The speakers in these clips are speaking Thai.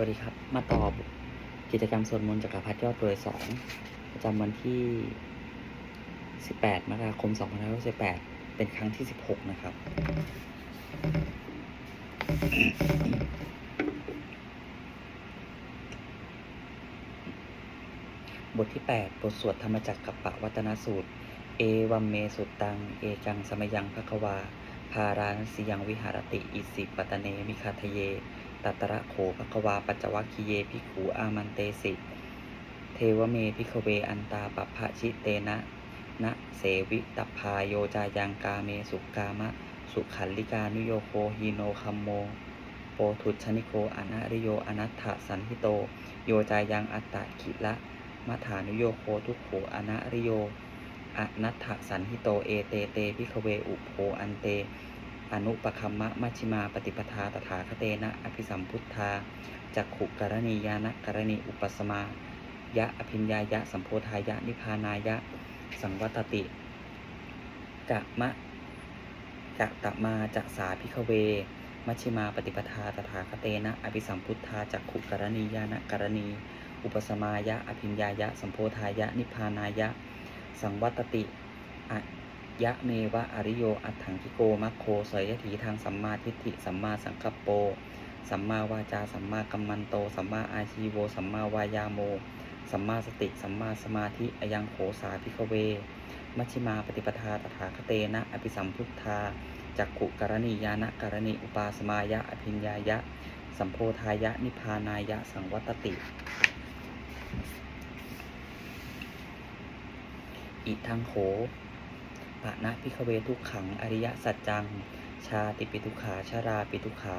วัสดีครับ มาตอบกิจกรรมสวดมนต์จักรพรรดิยอดรวยสองประจำวันที่ 18 มกราคม 2518 เป็นครั้งที่ 16 นะครับ บทที่ 8 บทสวดธรรมจักรกับปะวัตนสูตร เอวัมเมสุตตัง เอกังสมยังภควา พาราณสียังวิหารติ อิสิปตเนมิคาทะเย ตัตระโขภควาปัจจวัคคีเยภิขูอามันเตสิ เทวเมภิกขเวอันตาปปภะชิเตนะนะเสวิตพาโยจายังกาเมสุกามะ สุขันลิกานุโยโคฮีโนคัมโม โปทุชนิโกอนาริโยอนัตถสันหิโต โยจายังอัตตะขิละมัฐานุโยโคทุกโขอนาริโยอนัตถสันหิโตเอเตเตภิกขเวอุโภอันเต อนุปคัมมะมัชฌิมาปฏิปทาตถาคเตนะอภิสัมพุทธาจักขุกรณียานะกรณีอุปสมายะอภิญญายะสัมโพธายะนิพพานายะ สังวัตติกะมะกะตะมาจะสาพิคเว มัชฌิมาปฏิปทาตถาคเตนะอภิสัมพุทธาจักขุกรณียานะกรณี อุปสมายะอภิญญายะสัมโพธายะนิพพานายะ สังวัตติอะ ยะเมวะอริโยอัตถังกิโกมัคโคสยถีทางสัมมาทิฏฐิสัมมาสังกัปโป สัมมาวาจาสัมมากัมมันโต สัมมาอาชีโว สัมมาวายาโม สัมมาสติ สัมมาสมาธิอยังโขสาพิกเว มัชฌิมาปฏิปทาตถาคเตนะ อภิสัมพุทธาจักขุกรณียานะกรณีอุปาสมายะอภิญญายะ สัมโพธายะนิพานายะสังวัตติอิทังโข ปะนะพิคเวทุกขัง อริยสัจจัง ชาติปิทุขาชาราปิทุขา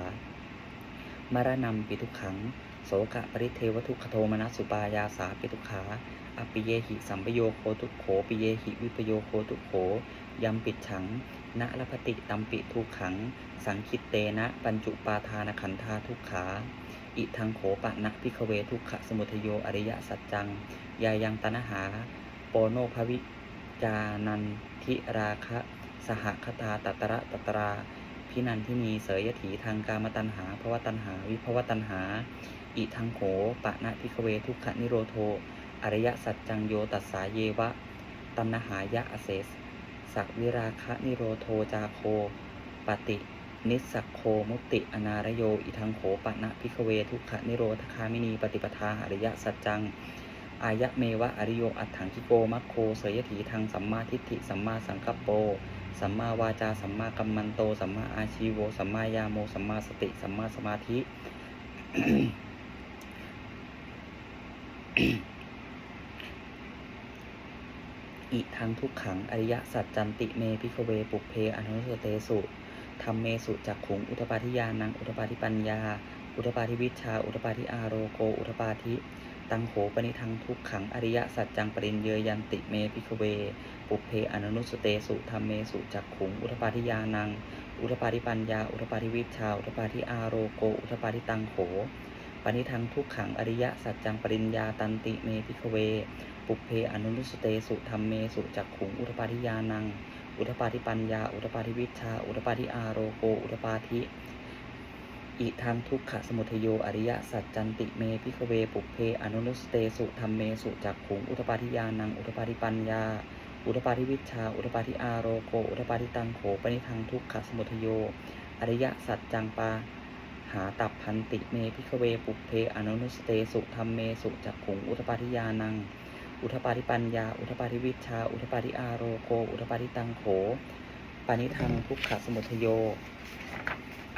มรณำปิทุขัง โสกะปริเทวทุกขโทมนัสสุปายาสาปิทุขาอปิเยหิสัมปโยโคทุกโขปิเยหิวิปโยโคทุกโขยัมปิดฉังนะละพติตัมปิทุกขัง สังคิตเตนะ ปัญจุปาทานขันธาทุกขาอิทังโขปะนะพิคเวทุกขสมุทโยอริยสัจจัง ยายังตนะหา โปโนภวิจานัน ทิราคะสหคตาตัตระตัตราพินันทินีเสยยถีทางกามตัณหาภวตัณหา วิภวตัณหา อิทังโขปะนะพิคเวทุกขนิโรโท อริยสัจจังโยตัสสาเยวะ ตัณหายะอเสสสักวิราคะนิโรโทจาโค ปฏินิสสักโคมุติอนารโย อิทังโขปะนะพิคเวทุกขนิโรธคามินีปฏิปทาอริยสัจจัง อายะเมวะอริโยอัตถังคิโกมัคโคเสยถีทางสัมมาทิฏฐิสัมมาสังกัปโป สัมมาวาจาสัมมากัมมันโต สัมมาอาชีโว สัมมายาโม สัมมาสติ สัมมาสมาธิ อิทังทุกขังอริยสัจจันติเมพิคเวปุเพอนุสเตสุธรรมเมสุจักขุง อุทปาทิยานัง อุทปาทิปัญญา อุทปาทิวิชชาอุทปาทิอาโรโก อุทปาทิ ตังโขปนิทังทุกขังอริยสัจจังปรินเยยันติเมพิคเว ปุเพอนุนุสเตสุธรรมเมสุจักขุง อุทปาทิยานัง อุทปาทิปัญญา อุทปาทิวิชา อุทปาทิอาโรโก อุทปาทิตังโขปณิทังทุกขังอริยสัจจังปริญญาตันติเมพิคเว ปุเพอนุนุสเตสุธรรมเมสุจักขุง อุทปาทิยานัง อุทปาทิปัญญา อุทปาทิวิชชาอุทปาทิอาโรโก อุทปาทิ อิทังทุกขสมุทโยอริยสัจจันติเมพิคเวปุเพอนุนุสเตสุธรรมเมสุจักขุงอุทปาทิยานังอุทปาทิปัญญา อุทปาทิวิชา อุทปาทิอาโรโก อุทปาทิตังโขปนิทังทุกขสมุทโยอริยสัจจังปาหาตับพันติเมพิคเวปุเพอนุนุสเตสุธรรมเมสุจักขุงอุทปาทิยานัง อุทปาทิปัญญา อุทปาทิวิชา อุทปาทิอาโรโก อุทปาทิตังโขปานิทังทุกขสมุทโย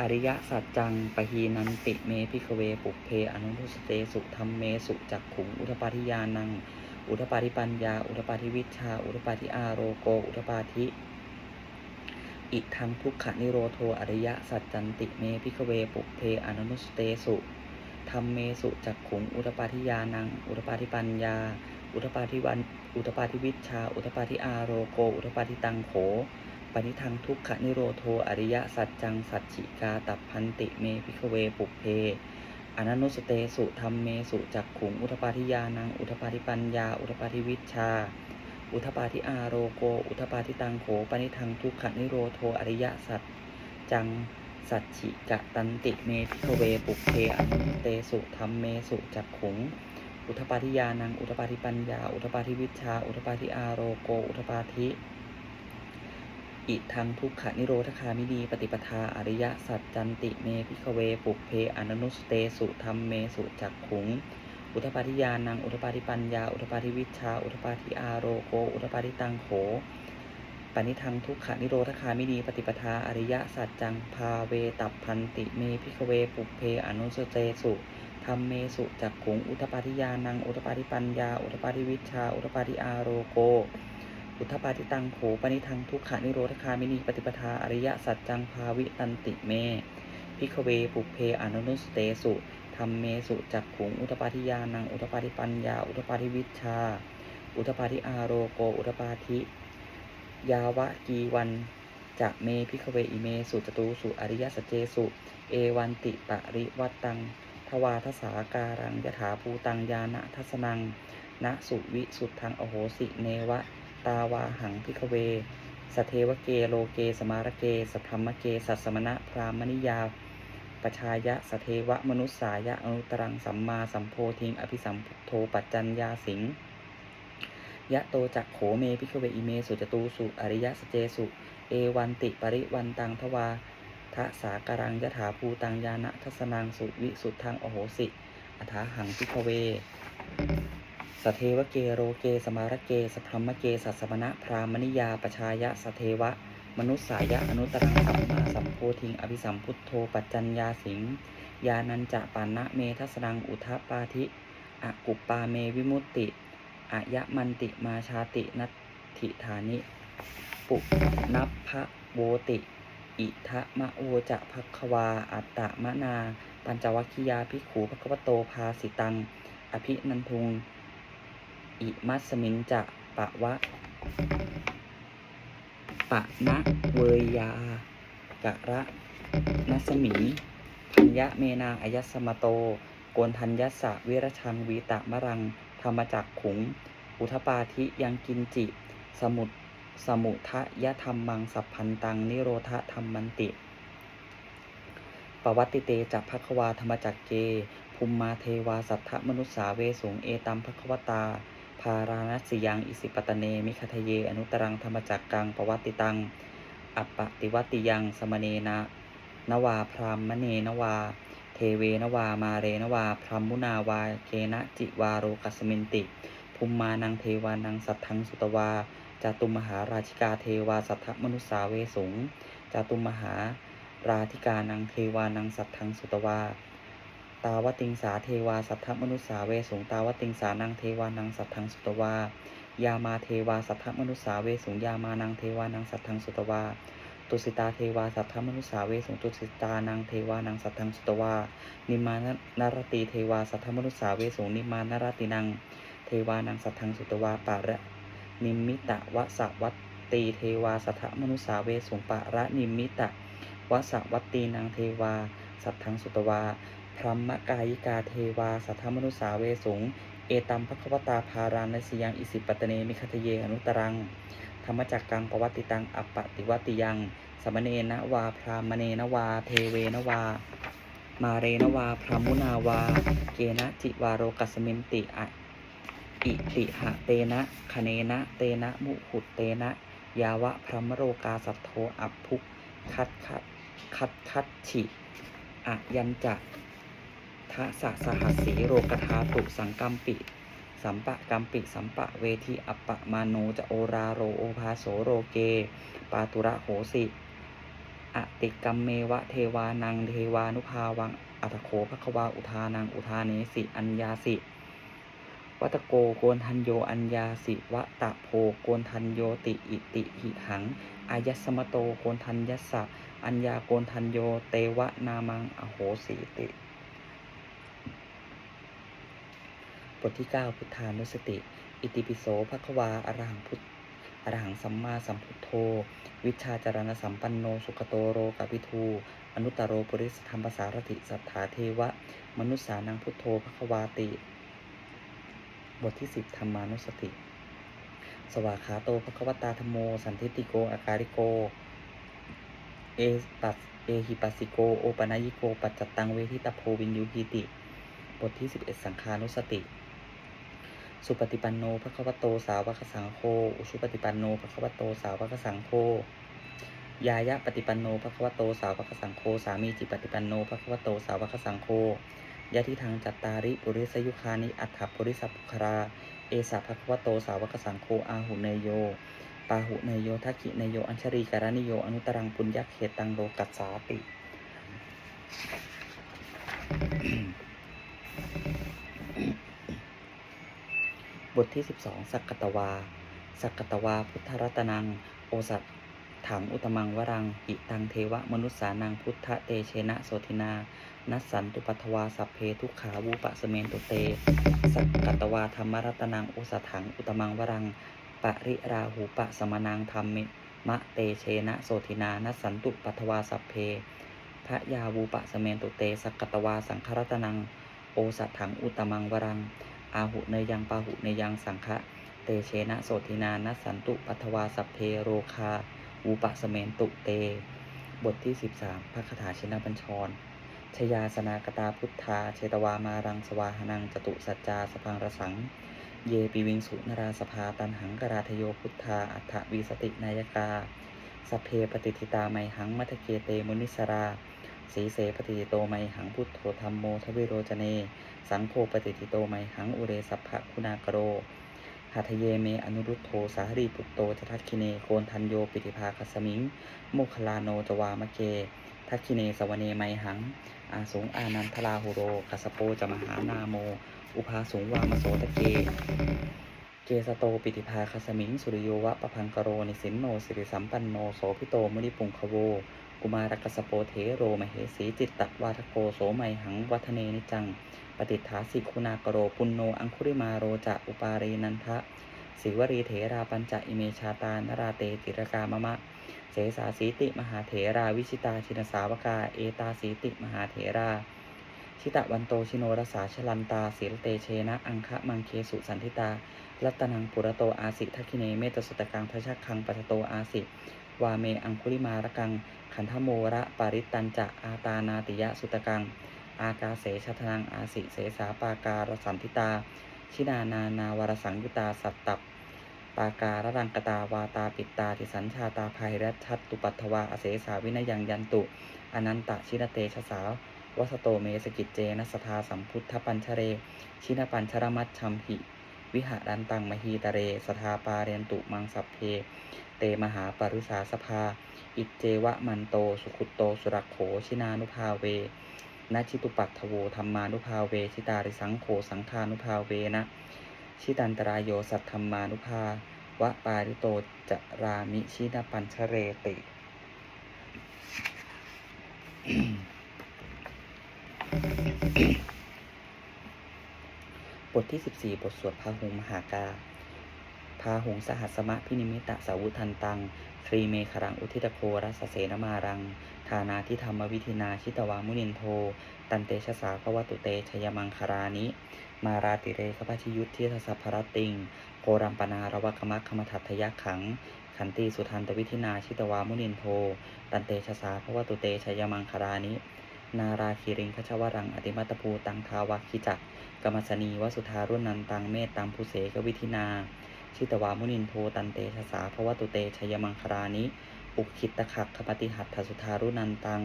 อริยสัจจังปะหีนันติเมพิคเวปุเพอนุทุสเตสุธรรมเมสุจักขุงอุทปาทิยานัง อุทปาทิปัญญา อุทปาทิวิชา อุทปาทิอาโรโก อุทปาทิอิทังทุกขนิโรโทอริยสัจจันติเมพิคเวปุเพอนุนุสเตสุธรรมเมสุจักขุงอุทปาทิยานัง อุทปาทิปัญญา อุทปาทิวัน อุทปาทิวิชชาอุทปาทิอาโรโก อุทปาทิตังโข ปณิทังทุกขนิโรโทอริยสัจจังสัจฉิกาตับพันติเมพิคเวปุเพอนันุสเตสุธรรมเมสุจักขุงอุทปาทิยานังอุทปาทิปัญญา อุทปาทิวิชา อุทปาทิอาโรโก อุทปาทิตังโขปณิทังทุกขนิโรโทอริยสัจจังสัจฉิกะตันติเมพิกเวปุเพอนุเตสุธรรมเมสุจักขุงอุทปาทิยานังอุทปาทิปัญญา อุทปาทิวิชชาอุทปาทิอาโรโก อุทปาทิ อิทังทุกขนิโรธคามินีปฏิปทาอริยสัจจันติเมพิกเวปุเพอนุสเตสุธรรมเมสุจักขุง อุทปาทิยานังอุทปาทิปัญญา อุทปาทิวิชา อุทปาทิอาโรโก อุทปาทิตังโขปณิทังทุกขนิโรธคามินีปฏิปทาอริยสัจจังพาเวตับพันติเมพิกเวปุเพอนุสเตสุธรรมเมสุจักขุง อุทปาทิยานังอุทปาทิปัญญา อุทปาทิวิชชาอุทปาทิอาโรโก อุทธปาทิตังโขปณิทังทุกขานิโรธคามินีปฏิปทาอริยสัจจังภาวิตันติเมพิกเวปุเพอนุนุสเตสุธรรมเมสุจักขุงอุทปาทิยานังอุทปาทิปัญญา อุทปาทิวิชา อุทปาทิอาโรโกอุทปาทิยาวะกีวันจะเมพิกเวอิเมสุจตูสุอริยสัจเจสุเอวันติปริวัตตังทวาทสาการังยถาภูตังยานะทัสนังณสุวิสุทธังอโหสิเนวะ ตาวาหังพิกเว สเทวเกโลเกสมารเกสธรรมเกสัสสมณะพรามณิยาปชายะสเทวมนุษสายะอนุตรังสัมมาสัมโพธิงอภิสัมพุทโธปัจจัญญาสิงยะโตจักโขเมพิกเวอิเมสุจตูสุอริยสเจสุ เอวันติปริวันตังทวาทะสาการังยถาภูตังยานะทัสนังสุวิสุทธังโอโหสิอัฐาหังพิกเว สเทวเกโรเกสมารเกสัทธรรมเกสัสสมณะพรามณิยาปชายะสเทวะ มนุษสายะอนุตรังสัมมาสัมโพธิงอภิสัมพุทโธปัจจัญญาสิงยานันจะปานะเมทัสนังอุทปาธิอะกุปปาเมวิมุตติอายะมันติมาชาตินัตถิธานิ ปุนัพพะโวติ อิทะมะโวจะภัควา อัตตะมะนา ปัญจวัคคียาภิกขูภควโตภาสิตัง อภินันทุง อิมัสมินจะปะวะ ปะนะเวยากะระนัสมิพัญญะเมนาอายัสมโตโกนทัญญสะวิรชังวีตะมรัง ธรรมจักขุง อุทปาธิยังกินจิ สมุทสมุทะยะธรรมังสัพพันตัง นิโรธธรรมมันติ ปวัตติเตจักภควาธรรมจักเกภูมมาเทวาสัทธมนุษสาเวสุงเอตัมภควตา ภารานัสสิยังอิสิปตเน มิคทะเย อนุตรังธรรมจักกังปวัตติตัง อัปปติวัติยัง สมเนนะนวาพรามมเนนวา เทเวนวา มาเรนวา พรามมุนาวา เกนจิวาโรกัสมินติ ภูมมานังเทวานังสัทธังสุตวาจตุมหาราชิกาเทวาสัทธมนุสาเวสุงจตุมหาราธิกานังเทวานังสัทธังสุตวา ตาวติงสาเทวาสัทธมนุสสาเวสุงตาวติงสานังเทวานังสัทธังสุตวายามาเทวาสัทธมนุสสาเวสุงยามานังเทวานังสัทธังสุตวาตุสิตาเทวาสัทธมนุสสาเวสุงตุสิตานังเทวานังสัทธังสุตวานิมานนารตีเทวาสัทธมนุสสาเวสุงนิมานารตินังเทวานังสัทธังสุตวาปะระนิมิตะวะสวัตตีเทวาสัทธมนุสสาเวสุงปะระนิมิตะวะสวัตตีนางเทวาสัทธังสุตวา พรัมมกายิกาเทวา สัทธมนุสาเวสุง เอตัมภควตาภารานสยัง อิสิปตเนมิคทะเยอนุตรัง ธรรมจักกังปวัตติตัง อัปปติวัติยัง สมเนนะวา พรามเนนะวา เทเวนวา มาเรนวา พรามุนาวา เกนะจิวาโรกัสมินติอะอิติหะเตนะคเนนะ เตนะ มุขุตเตนะ ยาวะพรมโรกาสัทโทอัพพุกคัดคัดคัดคัดฉิอะยันจะะสะสหัสสีโรกธาตุสังกัมปิสัมปะกัมปิสัมปะเวทีอัปปะมาโนจะโอราโรโอภาโสโรเก ปาตุระโหสิอติกัมเมวะเทวานังเทวานุภาวังอัตโขภควาอุทานังอุทาเนสิอัญญาสิวัตโกโกนทันโยอัญญาสิวะตะโพโกนทันโยติอิติหิหังอายัสสมโตโกนทันยัสสะอัญญาโกนทันโยเตวะนามังอโหสีติ บทที่ 9 พุทธานุสติ อิติปิโสภควาอรหังพุทธอรหังสัมมาสัมพุทโธ วิชาจารณสัมปันโน สุขโตโรกปิทู อนุตตรโรปุริสธรรมสารติ สัทธาเทวะ มนุษสานังพุทโธภควาติ บทที่ 10 ธรรมานุสติ สวากขาโตภควตาธโม สันทิติโก อาการิโก เอตัสเอหิปัสสิโก โอปนายิโก ปัจจตังเวทิตาโพวินยูหีติ บทที่ 11 สังขานุสติ สุปฏิปันโนภควโตสาวกสังโฆอุชุปฏิปันโนภควโตสาวกสังโฆยายะปฏิปันโนภควโตสาวกสังโฆสามีจิปฏิปันโนภควโตสาวกสังโฆยะทิทางจัตตาริปุริสยุคานิอัฏฐปุริสัปุครา เอสะภควโตสาวกสังโฆอาหุเนโย ปาหุเนโยทักขิเนโย อัญชรีการนิโย อนุตรังปุญญเขตังโลกัสสาติ ทที่ 12 สักกตวา สักกตวา พุทธรัตนัง โอสัตถังอุตมังวรังอิตังเทวมนุษสานังพุทธเตเชนะโสทินา นัสสันตุปัทวาสัพเพทุกขาวูปะสเมนตุเต สักกตวาธรรมรัตนังโอสัตถังอุตมังวรังปริราหูปะสมนังธรรมิมะเตเชนะโสทินา นัสสันตุปัทวาสัพเพพระยาวูปะสเมนตุเต สักกตวาสังครัตนัง โอสัตถังอุตมังวรัง อาหุเนยังปาหุเนยังสังฆะเตเชนะโสตินานัสันตุปัทวาสัพเพโรคาวูปสเมนตุเต บทที่ 13พระคาถาชินบัญชร ชยาสนากตาพุทธา เชตวามารังสวาหนังจตุสัจจาสพังรสัง เยปิวิงสุนราสภาตันหังกราทโยพุทธา อัฏฐวีสตินายกาสพเพปฏิทิตาไมหังมัทเกเตมุนิสรา สีเสปฏิทิโตไมหังพุทโธธรรมโมทวิโรจเน สังโฆปฏิทิโตไมหังอุเรสัพพะคุณากโรหัทเยเมอนุรุตโธสาหรีปุตโตจทักคิเนโคนทันโยปิติภาคสมิง โมคลาโนจวามะเก ทักคิเนสวเนไมหัง อาสงอานันทลาหุโรกัสโปจมหานาโม อุภาสงวามโสตะเก เกสโตปิติภาคสมิง สุริโยวะปะพังกโรนิสินโนสิริสัมปันโนโสพิโตมุนิปุงคโว กุมารกัสโปเทโรมเหสีจิตตวาทโกโสไมหังวัฒเนนิจัง ปฏิฐาสิคุณากโรปุณโนอังคุริมาโรจะอุปาเรนันทะสิวรีเถราปัญจอิเมชาตานราเตติรกามะมะ เสสาสีติมหาเถราวิชิตาชินสาวกา เอตาสีติมหาเถรา ชิตะวันโตชิโนรสาชลันตาศีลเตเชนะ อังคะมังเคสุสันทิตา รัตนังปุระโตอาสิทักขิเนเมตสุตกังพระชักคังปัจโตอาสิ วาเมอังคุลิมารกัง ขันธโมระปาริตันจะอาตานาติยะสุตกัง อากาเสชทนังอาสิเสสาปาการสันทิตา ชินานานาวรสังยุตาสัตตับปาการรังกตาวาตาปิตาติสัญชาตาภัยรัชัตตุปัทวาอเสสาวินยังยันตุ อนันตะชินเตชสาววัสโตเมสกิจเจนัสทาสัมพุทธปัญชเร ชินปัญชรมัตชัมหิ วิหารันตังมหีตเร สทาปาเรนตุมังสัพเพ เตมหาปรุษาสภา อิจเจวะมันโต สุขุตโต สุรักโข ชินานุภาเวนะชิตุปัตถโวธรรมานุภาเว ชิตาริสังโข สังฆานุภาเวนะ ชิตันตรายโยสัทธรรมานุภาวะปาริโตจรามิชินปัญชเรติ บทที่ 14 บทสวดพาหุมหากา พาหุงสหัสมะพินิมิตะสาวุทันตังครีเมครังอุทิตโครัสเสนมารังทานาทิธรรมวิธินาชิตวามุนินโท ตันเตชะสาภวตุเตชยมังคารานิ มาราติเรขพัชิยุทธิทสัพพรติงโพรัมปนาระวกมะคมทัตทยขัง ขันติสุทันตวิธินาชิตวามุนินโท ตันเตชะสาภวตุเตชยมังคารานิ นาราคิริงคชวรังอติมัตภูตังทาวัคคิจักกรรมสนีวสุธารุนันตังเมตตังภูเสกวิธินา ชิตวามุนินโทตันเตชะสาภวตุเตชยมังคารานิ อุคิตตะขักขปฏิหัตถสุธารุนันตัง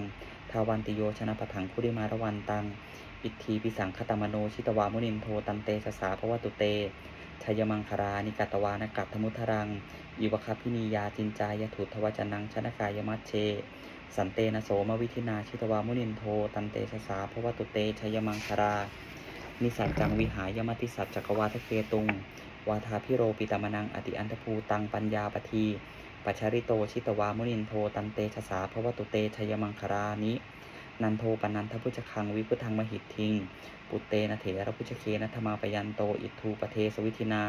ทาวันติโยชนะปะถังคุริมารวันตัง อิทธีปิสังคตมโนชิตวามุนินโทตันเตชะสาภวตุเตชยมังคารานิกัตวานกัตถมุทรังอิวคพินียาจินจายถุทวจนังชนกายมัชเช สันเตนะโสมวิธินาชิตวามุนินโท ตันเตชะสาภวตุเตชยมังคารานิสัจจังวิหายมติสัจจกวาทเกตุง วาทาพิโรปิตามนังอติอันทภูตังปัญญาปทีปัชริโตชิตวามุนินโทตันเตชะสาภวตุเตชยมังคารานิ นันโทปนันทพุชคังวิพุทังมหิตทิง ปุเตนะเถระพุชเคนะธรรมาปยันโตอิทูปเทสวิธินา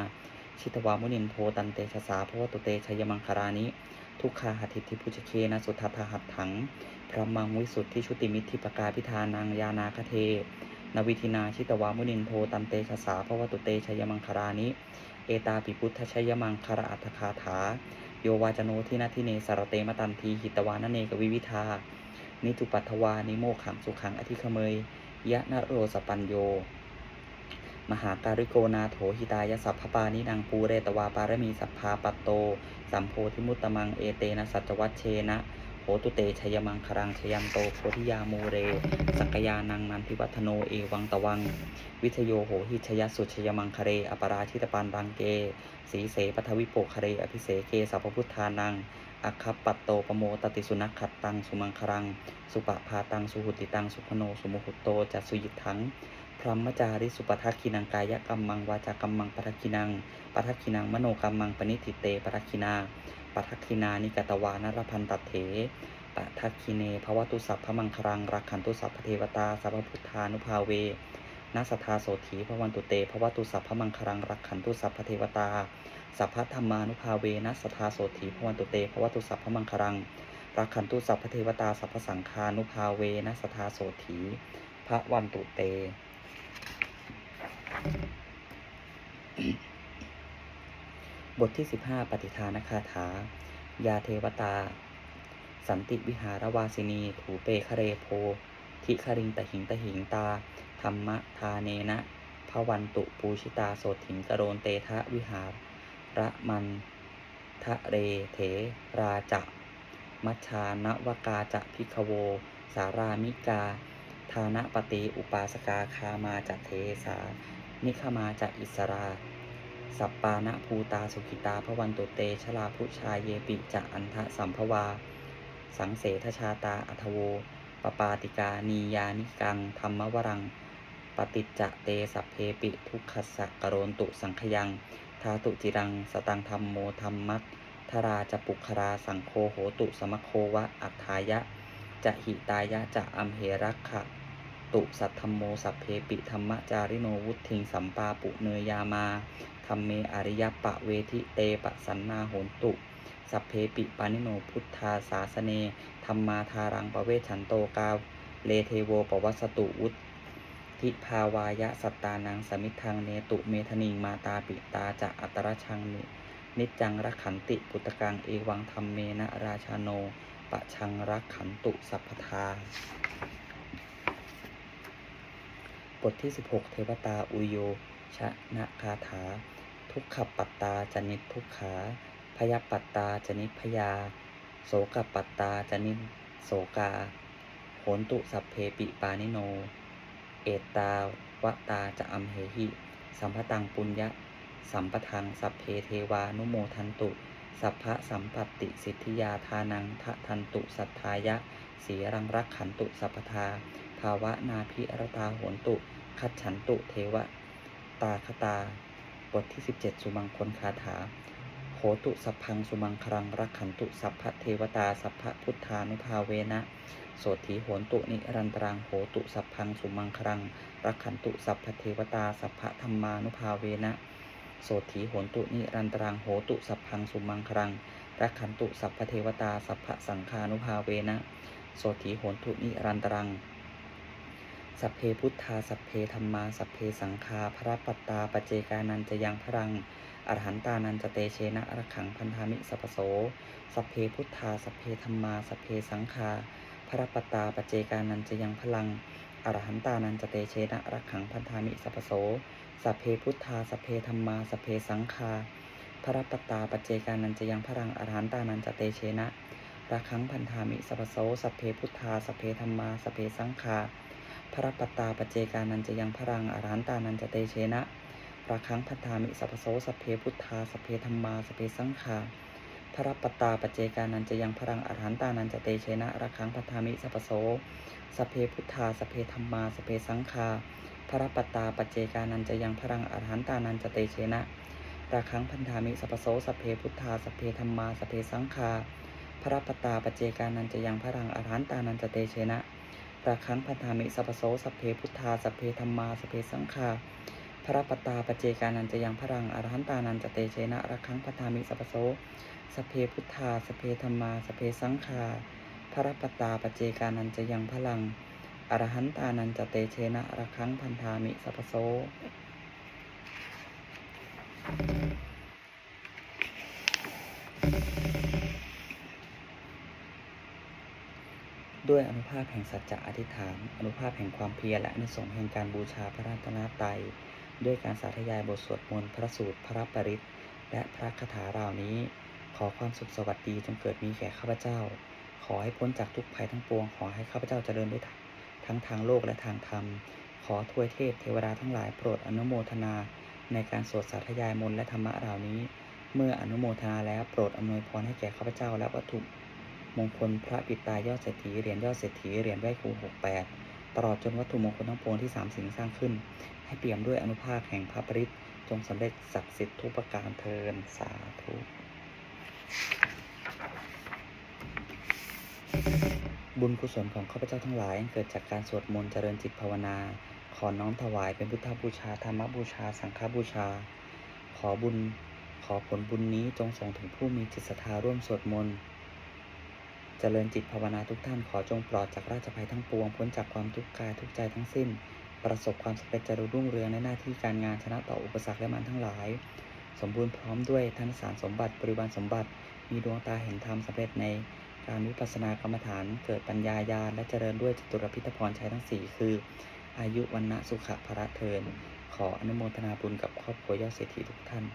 ชิตวามุนินโทตันเตชะสาภวตุเตชยมังคารานิ ทุกขาหัตถิทิพุชเคนะสุทัทธหัตถัง พระมังวิสุทธิชุติมิทิปกาพิธานังยานาคเท นวิธินาชิตวามุนินโทตันเตชะสาภวตุเตชยมังคารานิ เอตาปิพุทธชยมังคาราอัตถคาถา โยวาจโนทินาทิเนสารเตมตันทีหิตวานเนกวิวิทา นิจุปัทวานิโมขังสุขังอธิคเมย ยะนโรสปัญโย มหาการิโกนาโถหิตายสัพพปานินางปูเรตวาปารมีสัพพาปัตโต สัมโพธิมุตตมังเอเตนะสัจวัชเชนะ โหตุเตชยมังครังชยันโตโพธิยามูเร สักยานังนันทิวัฒโนเอวังตะวัง วิทโยโหหิชยสุชยมังคเร อปราชิตปันรังเก สีเสปทวิโปคเร อภิเสเกสัพพุทธานังอัคคปัตโตปโมตติสุนักขัดตังสุมังครัง สุปภาตังสุหุติตังสุพโนสุโมหุตโตจัสสุยิทังพรหมจาริสุปทักขินังกายกรรมังวาจากรรมังปทักขินังปทักขินังมโนกรรมังปณิทิเตปทักขินา ปทักขินานิกตวานรพันตเถปทักขิเนภวตุสัพพมังครังรักขันตุสัพพเทวตาสัพพพุทธานุภาเวนัสทาโสถีพวันตุเตภวตุสัพพมังครังรักขันตุสัพพเทวตาสัพพธรรมานุภาเวนัสทาโสถีพวันตุเตภวตุสัพพมังครังรักขันตุสัพพเทวตาสัพพสังฆานุภาเวนัสทาโสถีพระวันตุเต บทที่ 15 ปฏิทานคาถา ยาเทวตา สันติวิหารวาสินี ถูเปคเรโพ ทิคริงตะหิงตะหิงตา ธรรมทาเนนะพระวันตุปูชิตาโสถิงกโรนเตทะวิหารระมันทะเรเถราจะมัชานวกาจะพิกโว สารามิกาทานะปฏิอุปาสกาคามาจะเทสา นิคมาจะอิสรา สัปปานะภูตาสุขิตาพระวันตุเตชลาพุชายเยปิจะอันทะสัมภวา สังเสทชาตาอัทโวปปาติกานียานิกังธรรมวรัง ปฏิจจะเตสัพเพปิทุกขสะกโรนตุสังขยังทาตุจิรัง สตังธรรมโมธรรมัตทราจะปุคราสังโคโหตุสมโควะอัฏฐายะ จะหิตายะจะอัมเหรักขะตุสัทธรมโมสัพเพปิธรรมจาริโนวุทิงสัมปาปุเนยามา ธรรมเมอริยปะเวทิเตปะสันนาโหนตุ สัพเพปิปานิโนพุทธาสาสเนธรรมาทารังปะเวชันโตกาเลเทโวปวัสตุวุทิภาวายะสัตตานังสมิทังเนตุเมธนิงมาตาปิตาจะอัตรชังนินิจจังรักขันติปุตตกังเอวังธรรมเมนะราชาโนปะชังรักขันตุสัพพทาบทที่ 16 เทวตาอุโยชนะคาถา ทุกขปัตตาจนิทุกขา พยปัตตาจนิพยา โสกปัตตาจนิโสกาโหนตุสัพเพปิปานิโน เอตตาวตาจะอัมเหหิ สัมพตังปุญญะ สัมปทังสัพเพเทวานุโมทันตุ สัพพะสัมปติสิทธิยาทานังทะทันตุสัทธายะ สีรังรักขันตุสัพพทา ภาวะนาภิรตาโหนตุ คัดฉันตุเทวะ ตาคตา บทที่ 17 สุมังคลคาถา โหตุสัพพังสุมังครังรักขันตุสัพพะเทวตาสัพพะพุทธานุภาเวนะโสถีโหนตุนิรันตรังโหตุสัพพังสุมังครังรักขันตุสัพพะเทวตาสัพพะธรรมานุภาเวนะโสถีโหนตุนิรันตรังโหตุสัพพังสุมังครังรักขันตุสัพพะเทวตาสัพพะสังฆานุภาเวนะโสถีโหนตุนิรันตรัง สัพเพพุทธา สัพเพธรรมา สัพเพสังฆาพระปัตตาปเจกานันจะยังพรังอรหันตานันจะเตเชนะระขังพันธามิสัพโส สัพเพพุทธา สัพเพธรรมา สัพเพสังฆาพระปัตตาปเจกานันจะยังพลัง อรหันตานันจะเตเชนะระขังพันธามิสัพโส สัพเพพุทธา สัพเพธรรมา สัพเพสังฆาพระปัตตาปเจกานันจะยังพลัง อรหันตานันจะเตเชนะระขังพันธามิสัพพโส สัพเพพุทธา สัพเพธรรมา สัพเพสังฆา พระปัตตาปเจกานันจะยังพรังอรันตานันจะเตเชนะราคังพันธามิสัพโสสัพเพพุทธาสัพเพธรรมาสัพเพสังฆาพระปัตตาปเจกานันจะยังพรังอรหันตานันจะเตเชนะราคังพันธามิสัพโสสัพเพพุทธาสัพเพธรรมาสัพเพสังฆาพระปัตตาปเจกานันจะยังพรังอรหันตานันจะเตเชนะราคังพันธามิสัพโสสัพเพพุทธาสัพเพธรรมาสัพเพสังฆาพระปัตตาปเจกานันจะยังพรังอรหันตานันจะเตเชนะ ราคังพันธามิสัพโสสัพเพพุทธาสัพเพธรรมาสัพเพสังฆาพระปตตาปเจกานันจะยังพรังอรหันตานันจะเตเชนะราคังพันธามิสัพโสสัพเพพุทธาสัพเพธรรมาสัพเพสังฆาพระปตตาปเจกานันจะยังพลัง อรหันตานันจะเตเชนะราคังพันธามิสัพพโส ด้วยอนุภาพแห่งสัจจะอธิษฐาน อนุภาพแห่งความเพียรและอนิสงแห่งการบูชาพระรัตนตรัยด้วยการสาธยายบทสวดมนต์พระสูตรพระปริตและพระคาถาเหล่านี้ ขอความสุขสวัสดีจงเกิดมีแก่ข้าพเจ้า ขอให้พ้นจากทุกภัยทั้งปวง ขอให้ข้าพเจ้าเจริญด้วยทั้งทางโลกและทางธรรม ขอทวยเทพเทวดาทั้งหลายโปรดอนุโมทนา ในการสวดสาธยายมนต์และธรรมะเหล่านี้ เมื่ออนุโมทนาแล้วโปรดอำนวยพรให้แก่ข้าพเจ้าและวัตถุ มงคลพระปิดตายอดเศรษฐีเหรียญยอดเศรษฐีเหรียญไหว้ครูหกแปดตลอดจนวัตถุมงคลทั้งปวงที่สามสิ่งสร้างขึ้น ให้เปี่ยมด้วยอนุภาพแห่งพระปริตรจงสำเร็จศักดิ์สิทธิ์ทุกประการเทินสาธุบุญกุศลของข้าพเจ้าทั้งหลายเกิดจากการสวดมนต์เจริญจิตภาวนา ขอน้อมถวายเป็นพุทธบูชาธรรมบูชา สังฆบูชา ขอบุญขอผลบุญนี้จงส่งถึงผู้มีจิตศรัทธาร่วมสวดมนต์ จริญจิตภาวนาทุกท่านขอจงปลอดจากราชภัยทั้งปวง พ้นจากความทุกข์กายทุกใจทั้งสิ้น ประสบความสำเร็จเจริญรุ่งเรืองในหน้าที่การงานชนะต่ออุปสรรคและมารทั้งหลาย สมบูรณ์พร้อมด้วยท่านสารสมบัติบริวารสมบัติ มีดวงตาเห็นธรรมสำเร็จในการวิปัสสนากรรมฐานเกิดปัญญาญาณและเจริญด้วยจตุรพิธพรชัยทั้งสี่คือ อายุวันนะสุขะพระเทินขออนุโมทนาบุญกับครอบครัวยอดเศรษฐีทุกท่าน